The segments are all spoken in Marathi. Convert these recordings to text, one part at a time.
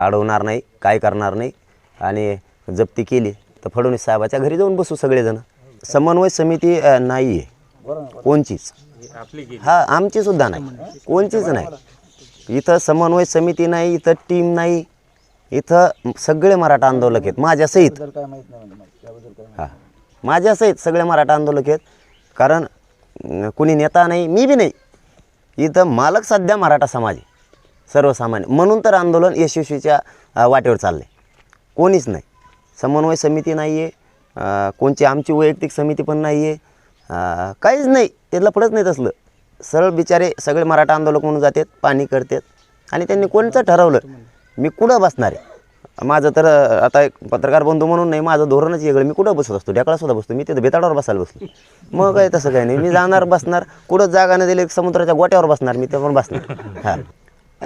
अडवणार नाही काय करणार नाही. आणि जप्ती केली तर फडणवीस साहेबाच्या घरी जाऊन बसू सगळेजण. समन्वय समिती नाही आहे कोणचीच. हा आमची सुद्धा नाही. कोणचीच नाही. इथं समन्वय समिती नाही इथं टीम नाही. इथं सगळे मराठा आंदोलक आहेत माझ्यासहित हा. माझ्यासहित सगळे मराठा आंदोलक आहेत. कारण कुणी नेता नाही मी बी नाही. इथं मालक सध्या मराठा समाज आहे. सर्वसामान्य. म्हणून तर आंदोलन यशस्वीच्या वाटेवर चाललं आहे कोणीच नाही. समन्वय समिती नाही आहे कोणची आमची वैयक्तिक समिती पण नाही आहे काहीच नाही. त्यातलं पडत नाही तसलं. सरळ बिचारे सगळे मराठा आंदोलक म्हणून जातात पाणी करतात. आणि त्यांनी कोणचं ठरवलं? मी कुठं बसणार आहे? माझं तर आता एक पत्रकार बंधू म्हणून नाही माझं धोरणच वेगळं. मी कुठं बसत असतो? ढेकळासुद्धा बसतो. मी तिथं बेताडावर बसायला बसलो. मग काय तसं काही नाही. मी जाणार बसणार. कुठं जागा नाही दिली समुद्राच्या गोट्यावर बसणार. मी त्यावर बसणार. हां.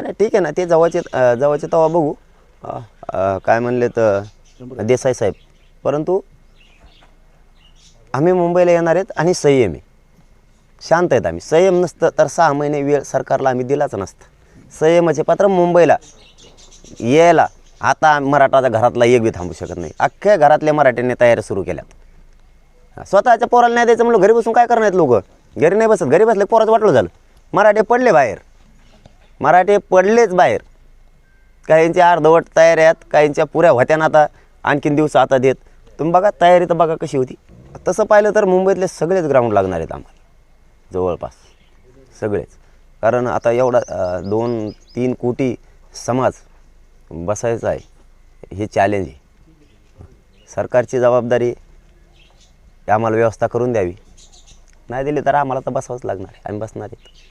नाही ठीक आहे ना ते जवळचे जवळचे तेव्हा बघू. काय म्हणले तर देसाई साहेब. परंतु आम्ही मुंबईला येणार आहेत आणि संयम. आहे शांत आहेत आम्ही. संयम नसतं तर सहा महिने वेळ सरकारला आम्ही दिलाच नसतं. संयमाचे पात्र मुंबईला यायला आता मराठाच्या घरातला एक बी थांबू शकत नाही. अख्ख्या घरातल्या मराठ्यांनी तयारी सुरू केल्यात. स्वतःच्या पोराला नाही द्यायचं म्हणलं घरी बसून काय करणार लोक? घरी नाही बसत. घरी बसले पोराचं वाटलं झालं. मराठे पडले बाहेर. मराठे पडलेच बाहेर. काहींच्या अर्धवट तयारी आहेत काहींच्या पुऱ्या होत्या आता आणखीन दिवस आता देत. तुम्ही बघा तयारी तर बघा कशी होती. तसं पाहिलं तर मुंबईतले सगळेच ग्राउंड लागणार आहेत आम्हाला. जवळपास. सगळेच. कारण आता एवढा दोन तीन कोटी समाज बसायचा आहे. हे चॅलेंज आहे. सरकारची जबाबदारी आम्हाला व्यवस्था करून द्यावी. नाही दिली तर आम्हाला तर बसावंच लागणार आहे. आम्ही बसणार आहेत.